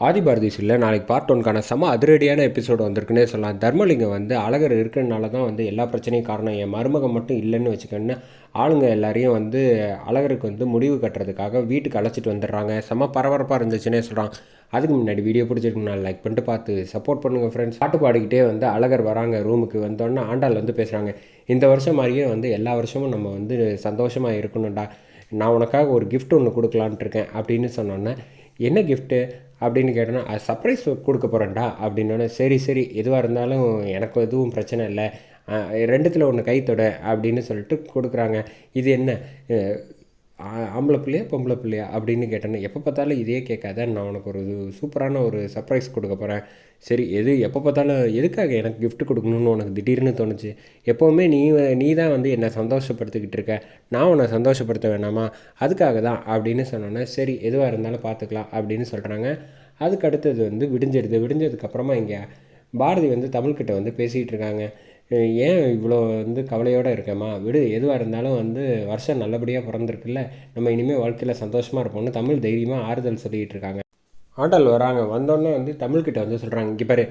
ஆதிபாரதி சொல்ல நாளைக்கு பார்ட் ஒன்க்கான செம அதிரடியான எபிசோடு வந்திருக்குன்னே சொல்லலாம். தர்மலிங்கம் வந்து அழகர் இருக்கிறனால தான் வந்து எல்லா பிரச்சனையும் காரணம். என் மருமகம் மட்டும் இல்லைன்னு வச்சுக்கோன்னு ஆளுங்க எல்லாரையும் வந்து அழகருக்கு வந்து முடிவு கட்டுறதுக்காக வீட்டுக்கு அழைச்சிட்டு வந்துடுறாங்க. செம பரபரப்பாக இருந்துச்சுன்னே சொல்கிறான் அதுக்கு முன்னாடி வீடியோ பிடிச்சிருக்கு நான் லைக் பண்ணிட்டு பார்த்து சப்போர்ட் பண்ணுங்கள் ஃப்ரெண்ட்ஸ் பாட்டு பாடிக்கிட்டே வந்து அழகர் வராங்க ரூமுக்கு வந்தோடனே ஆண்டாள் வந்து பேசுகிறாங்க இந்த வருஷம் மாதிரியே வந்து எல்லா வருஷமும் நம்ம வந்து சந்தோஷமாக இருக்கணும்டா. நான் உனக்காக ஒரு கிஃப்ட் ஒன்று கொடுக்கலான்ட்டு இருக்கேன் அப்படின்னு சொன்னோன்னே என்ன கிஃப்ட்டு அப்படின்னு கேட்டோன்னா அது சர்ப்ரைஸ் கொடுக்க போகிறேன்டா அப்படின்னோடனே சரி சரி எதுவாக இருந்தாலும் எனக்கு எதுவும் பிரச்சனை இல்லை. ரெண்டுத்தில் ஒன்று கைத்தொட அப்படின்னு சொல்லிட்டு கொடுக்குறாங்க. இது என்ன? ஆம்பளை பிள்ளையா பொம்பளை பிள்ளையா அப்படின்னு கேட்டேன்னு எப்போ பார்த்தாலும் இதே கேட்காத நான் உனக்கு ஒரு சூப்பரான ஒரு சர்ப்ரைஸ் கொடுக்க போகிறேன் சரி எது எப்போ பார்த்தாலும் எதுக்காக எனக்கு கிஃப்ட் கொடுக்கணும்னு உனக்கு திடீர்னு தோணுச்சு? எப்போவுமே நீ நீ தான் வந்து என்னை சந்தோஷப்படுத்திக்கிட்டு இருக்க. நான் உன்னை சந்தோஷப்படுத்த வேணாமா? அதுக்காக தான் அப்படின்னு சொன்னோன்னே சரி எதுவாக இருந்தாலும் பார்த்துக்கலாம் அப்படின்னு சொல்கிறாங்க அதுக்கு அடுத்தது வந்து விடிஞ்சிடுது விடிஞ்சதுக்கப்புறமா இங்கே பாரதி வந்து தமிழ்கிட்ட வந்து பேசிகிட்டு இருக்காங்க. ஏன் இவ்வளோ வந்து கவலையோடு இருக்கேம்மா? விடு எதுவாக இருந்தாலும் வந்து வருஷம் நல்லபடியாக பிறந்திருக்குல்ல. நம்ம இனிமேல் வாழ்க்கையில் சந்தோஷமாக இருப்போம்னு தமிழ் தைரியமாக ஆறுதல் சொல்லிகிட்டு இருக்காங்க. ஆண்டாள் வராங்க. வந்தோடனே வந்து தமிழ்கிட்ட வந்து சொல்கிறாங்க இங்கே பாரு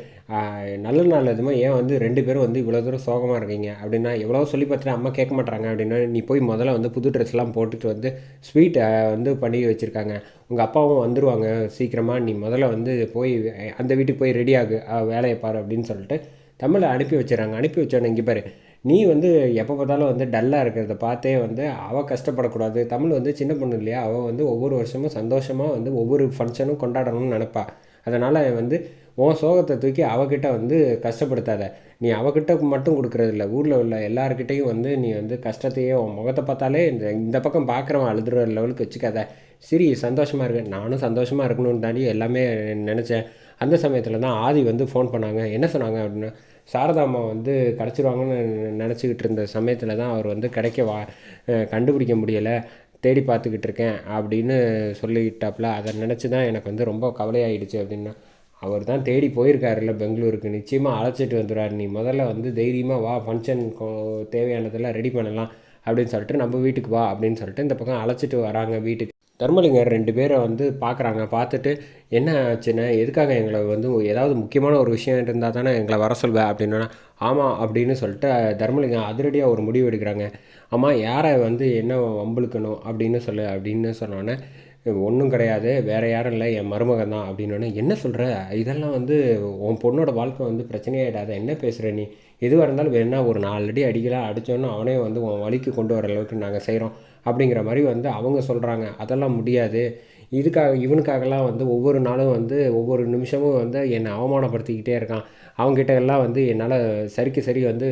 நல்ல நாள் எதுவுமே ஏன் வந்து ரெண்டு பேரும் வந்து இவ்வளோ தூரம் சோகமாக இருக்கீங்க? அப்படின்னா எவ்வளோ சொல்லி பார்த்துட்டு அம்மா கேட்க மாட்டாங்க அப்படின்னா நீ போய் முதல்ல வந்து புது ட்ரெஸ்லாம் போட்டுட்டு வந்து ஸ்வீட்டை வந்து பண்ணி வச்சுருக்காங்க. உங்கள் அப்பாவும் வந்துடுவாங்க சீக்கிரமாக நீ முதல்ல வந்து போய் அந்த வீட்டுக்கு போய் ரெடி ஆகு வேலையை பாரு அப்படின்னு சொல்லிட்டு தமிழை அனுப்பி வச்சிடறாங்க. அனுப்பி வச்சோன்னே இங்கே பாரு நீ வந்து எப்போ பார்த்தாலும் வந்து டல்லாக இருக்கிறத பார்த்தே வந்து அவள் கஷ்டப்படக்கூடாது. தமிழ் வந்து சின்ன பொண்ணு இல்லையா? அவள் வந்து ஒவ்வொரு வருஷமும் சந்தோஷமாக வந்து ஒவ்வொரு ஃபங்க்ஷனும் கொண்டாடணும்னு நினப்பா. அதனால் வந்து உன் சோகத்தை தூக்கி அவகிட்ட வந்து கஷ்டப்படுத்தாத. நீ அவகிட்ட மட்டும் கொடுக்குறதில்ல ஊரில் உள்ள எல்லாருக்கிட்டேயும் வந்து நீ வந்து கஷ்டத்தையே உன் முகத்தை பார்த்தாலே இந்த இந்த பக்கம் பார்க்குறவன் அழுதுற லெவலுக்கு வச்சுக்காத. சரி சந்தோஷமாக இருக்கு நானும் சந்தோஷமாக இருக்கணும்னு தாண்டி எல்லாமே நினச்சேன். அந்த சமயத்தில் தான் ஆதி வந்து ஃபோன் பண்ணாங்க. என்ன சொன்னாங்க அப்படின்னா சாரதாம்மா வந்து கிடச்சிருவாங்கன்னு நினச்சிக்கிட்டு இருந்த சமயத்தில் தான் அவர் வந்து கிடைக்க வா கண்டுபிடிக்க முடியலை. தேடி பார்த்துக்கிட்டு இருக்கேன் அப்படின்னு சொல்லிட்டாப்புல அதை நினச்சி தான் எனக்கு வந்து ரொம்ப கவலையாயிடுச்சு அப்படின்னா அவர் தான் தேடி போயிருக்காருல்ல பெங்களூருக்கு. நிச்சயமாக அழைச்சிட்டு வந்துடுவார் நீ முதல்ல வந்து தைரியமாக வா ஃபங்க்ஷன் தேவையானதெல்லாம் ரெடி பண்ணலாம் அப்படின்னு சொல்லிட்டு நம்ம வீட்டுக்கு வா அப்படின்னு சொல்லிட்டு இந்த பக்கம் அழைச்சிட்டு வராங்க வீட்டுக்கு. தர்மலிங்கர் ரெண்டு பேரை வந்து பார்க்குறாங்க. பார்த்துட்டு என்ன ஆச்சுன்னா? எதுக்காக எங்களை வந்து ஏதாவது முக்கியமான ஒரு விஷயம் இருந்தால் தானே எங்களை வர சொல்வேன் அப்படின்னா ஆமாம் அப்படின்னு சொல்லிட்டு தர்மலிங்கம் அதிரடியாக ஒரு முடிவு எடுக்கிறாங்க. ஆமாம் யாரை வந்து என்ன வம்பளுக்கணும் அப்படின்னு சொல்லு அப்படின்னு சொன்னோன்னே ஒன்றும் கிடையாது வேறு யாரும் இல்லை என் மருமகன் தான் அப்படின்னோடனே என்ன சொல்கிற இதெல்லாம் வந்து உன் பொண்ணோட வாழ்க்கை வந்து பிரச்சனையாயிடாத என்ன பேசுகிற நீ? எதுவாக இருந்தாலும் வேணா ஒரு நாலு அடி அடிக்கலாம் அடித்தோன்னா அவனே வந்து உன் வழிக்கு கொண்டு வர அளவுக்கு நாங்கள் செய்கிறோம் அப்படிங்கிற மாதிரி வந்து அவங்க சொல்கிறாங்க அதெல்லாம் முடியாது. இதுக்காக இவனுக்காகலாம் வந்து ஒவ்வொரு நாளும் வந்து ஒவ்வொரு நிமிஷமும் வந்து என்னை அவமானப்படுத்திக்கிட்டே இருக்கான். அவங்ககிட்ட எல்லாம் வந்து என்னால் சரிக்கு சரி வந்து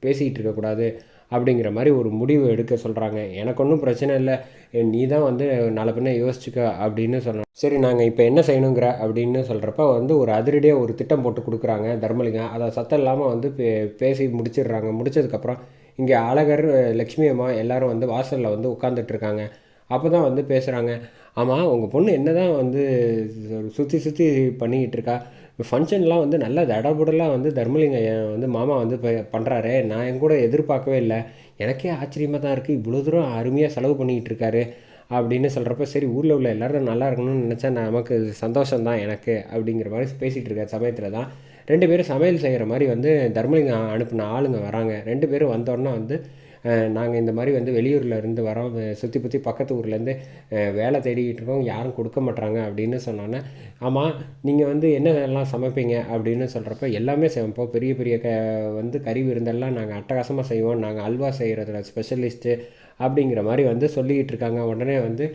பேசிக்கிட்டு இருக்கக்கூடாது. அப்படிங்கிற மாதிரி ஒரு முடிவு எடுக்க சொல்கிறாங்க எனக்கு ஒன்றும் பிரச்சனை இல்லை. நீ தான் வந்து நாலு பின்ன யோசிச்சுக்க அப்படின்னு சொன்னோம் சரி நாங்கள் இப்போ என்ன செய்யணுங்கிற அப்படின்னு சொல்கிறப்ப வந்து ஒரு அதிரடியாக ஒரு திட்டம் போட்டு கொடுக்குறாங்க தர்மலிங்கம் அதை சத்தம் இல்லாமல் வந்து பே பேசி முடிச்சிடுறாங்க. முடிச்சதுக்கப்புறம் இங்கே அழகர் லக்ஷ்மி அம்மா எல்லோரும் வந்து வாசலில் வந்து உட்காந்துட்ருக்காங்க அப்போ தான் வந்து பேசுகிறாங்க ஆமாம் உங்கள் பொண்ணு என்ன தான் வந்து சுற்றி சுற்றி பண்ணிக்கிட்டு இருக்கா? ஃபங்க்ஷன்லாம் வந்து நல்ல தடபுடலாக வந்து தர்மலிங்க வந்து மாமா வந்து இப்போ பண்ணுறாரு நான் என் கூட எதிர்பார்க்கவே இல்லை. எனக்கே ஆச்சரியமாக தான் இருக்குது இவ்வளோ தூரம் அருமையாக செலவு பண்ணிக்கிட்டு இருக்காரு அப்படின்னு சொல்கிறப்ப சரி ஊரில் உள்ள எல்லோரும் நல்லா இருக்கணும்னு நினச்சா நமக்கு சந்தோஷம் தான் எனக்கு அப்படிங்கிற மாதிரி பேசிகிட்டு இருக்க சமயத்தில் தான். ரெண்டு பேரும் சமையல் செய்கிற மாதிரி வந்து தர்மலிங்கம் அனுப்பின ஆளுங்க வராங்க. ரெண்டு பேரும் வந்தோடனே வந்து நாங்கள் இந்த மாதிரி வந்து வெளியூரில் இருந்து வரோம். சுற்றி பற்றி பக்கத்து ஊர்லேருந்து வேலை தேடிக்கிட்டு இருக்கோம். யாரும் கொடுக்க மாட்றாங்க அப்படின்னு சொன்னோன்னே ஆமாம் நீங்கள் வந்து என்ன எல்லாம் சமைப்பீங்க அப்படின்னு சொல்கிறப்ப எல்லாமே சமைப்போம். பெரிய பெரிய க வந்து கறி விருந்தெல்லாம் நாங்கள் அட்டகாசமாக செய்வோம். நாங்கள் அல்வா செய்கிறதுல ஸ்பெஷலிஸ்ட்டு அப்படிங்கிற மாதிரி வந்து சொல்லிக்கிட்டு இருக்காங்க. உடனே வந்து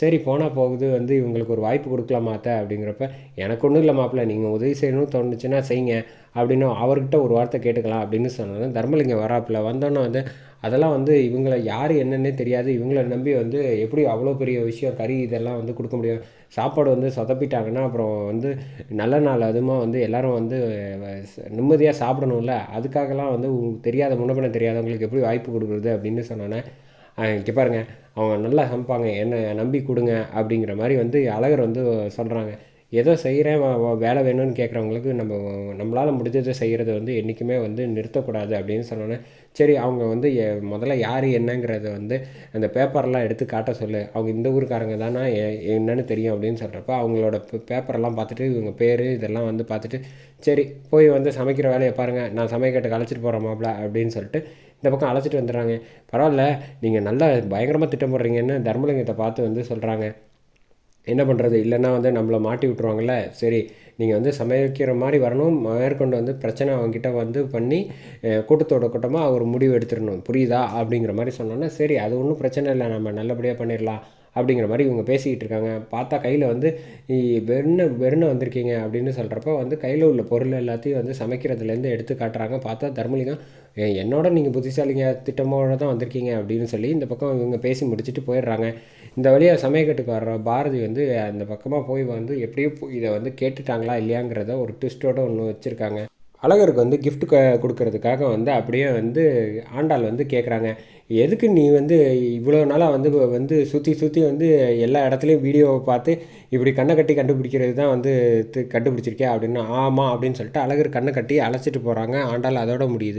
சரி போனால் போகுது வந்து இவங்களுக்கு ஒரு வாய்ப்பு கொடுக்கலாமாத்த அப்படிங்கிறப்ப எனக்கு ஒன்றும் இல்லை மாப்பிள்ள நீங்கள் உதவி செய்யணும்னு தோணுச்சுன்னா செய்யுங்க அப்படின்னு அவர்கிட்ட ஒரு வார்த்தை கேட்டுக்கலாம் அப்படின்னு சொன்னாங்க தர்மலிங்கம் வராப்புல. வந்தோன்னே வந்து அதெல்லாம் வந்து இவங்களை யார் என்னன்னே தெரியாது. இவங்களை நம்பி வந்து எப்படி அவ்வளோ பெரிய விஷயம் கறி இதெல்லாம் வந்து கொடுக்க முடியும்? சாப்பாடு வந்து சொதப்பிட்டாங்கன்னா அப்புறம் வந்து நல்ல நாள் அதுமா வந்து எல்லோரும் வந்து நிம்மதியாக சாப்பிடணும்ல. அதுக்காகலாம் வந்து தெரியாத முன்னப்பின தெரியாதவங்களுக்கு எப்படி வாய்ப்பு கொடுக்குறது அப்படின்னு சொன்னோன்னே இங்கே பாருங்கள் அவங்க நல்லா சமைப்பாங்க. என்னை நம்பி கொடுங்க அப்படிங்கிற மாதிரி வந்து அழகர் வந்து சொல்கிறாங்க ஏதோ செய்கிறேன் வேலை வேணும்னு கேட்குறவங்களுக்கு நம்ம நம்மளால் முடிஞ்சதை செய்கிறத வந்து என்றைக்குமே வந்து நிறுத்தக்கூடாது அப்படின்னு சொன்னோன்னே சரி அவங்க வந்து எ- முதல்ல யார் என்னங்கிறத வந்து அந்த பேப்பர்லாம் எடுத்து காட்ட சொல்லு. அவங்க இந்த ஊருக்காரங்க தானா எ- என்னன்னு தெரியும் அப்படின்னு சொல்கிறப்ப அவங்களோட பேப்பரெல்லாம் பார்த்துட்டு இவங்க பேர் இதெல்லாம் வந்து பார்த்துட்டு சரி போய் வந்து சமைக்கிற வேலையை பாருங்கள் நான் சமைக்கட்டுக்கு அழைச்சிட்டு போகிறேன் மாப்பிள அப்படின்னு சொல்லிட்டு இந்த பக்கம் அழைச்சிட்டு வந்துடுறாங்க. பரவாயில்ல நீங்கள் நல்லா பயங்கரமாக திட்டம் போடுறீங்கன்னு தர்மலிங்கத்தை பார்த்து வந்து சொல்கிறாங்க என்ன பண்ணுறது இல்லைன்னா வந்து நம்மளை மாட்டி விட்ருவாங்கல்ல சரி நீங்கள் வந்து சமைக்கிற மாதிரி வரணும். மேற்கொண்டு வந்து பிரச்சனை அவங்ககிட்ட வந்து பண்ணி கூட்டத்தோட கூட்டமாக ஒரு முடிவு எடுத்துடணும். புரியுதா? அப்படிங்கிற மாதிரி சொன்னோன்னா சரி அது ஒன்றும் பிரச்சனை இல்லை. நம்ம நல்லபடியாக பண்ணிடலாம். அப்படிங்கிற மாதிரி இவங்க பேசிக்கிட்டு இருக்காங்க பார்த்தா கையில் வந்து வெறுன வெறுன வந்திருக்கீங்க அப்படின்னு சொல்கிறப்ப வந்து கையில் உள்ள பொருள் எல்லாத்தையும் வந்து சமைக்கிறதுலேருந்து எடுத்து காட்டுறாங்க. பார்த்தா தர்மலிங்கம் என்னோட நீங்கள் புத்திசாலிங்க திட்டமோட தான் வந்திருக்கீங்க அப்படின்னு சொல்லி இந்த பக்கம் இவங்க பேசி முடிச்சுட்டு போயிடுறாங்க. இந்த வழியாக சமயக்கட்டுக்கு வர்ற பாரதி வந்து அந்த பக்கமாக போய் வந்து எப்படியும் இதை வந்து கேட்டுட்டாங்களா இல்லையாங்கிறத ஒரு ட்விஸ்ட்டோட ஒன்று வச்சுருக்காங்க. அழகருக்கு வந்து கிஃப்ட் கொடுக்கறதுக்காக வந்து அப்படியே வந்து ஆண்டாள் வந்து கேட்குறாங்க எதுக்கு நீ வந்து இவ்வளோ நாளாக வந்து வந்து சுற்றி சுற்றி வந்து எல்லா இடத்துலையும் வீடியோவை பார்த்து இப்படி கண்ணை கட்டி கண்டுபிடிக்கிறது தான் வந்து கண்டுபிடிச்சிருக்கே கண்டுபிடிச்சிருக்கியா அப்படின்னு ஆமாம் அப்படின்னு சொல்லிட்டு அழகர் கண்ணை கட்டி அழைச்சிட்டு போகிறாங்க ஆண்டாள் அதோட முடியுது.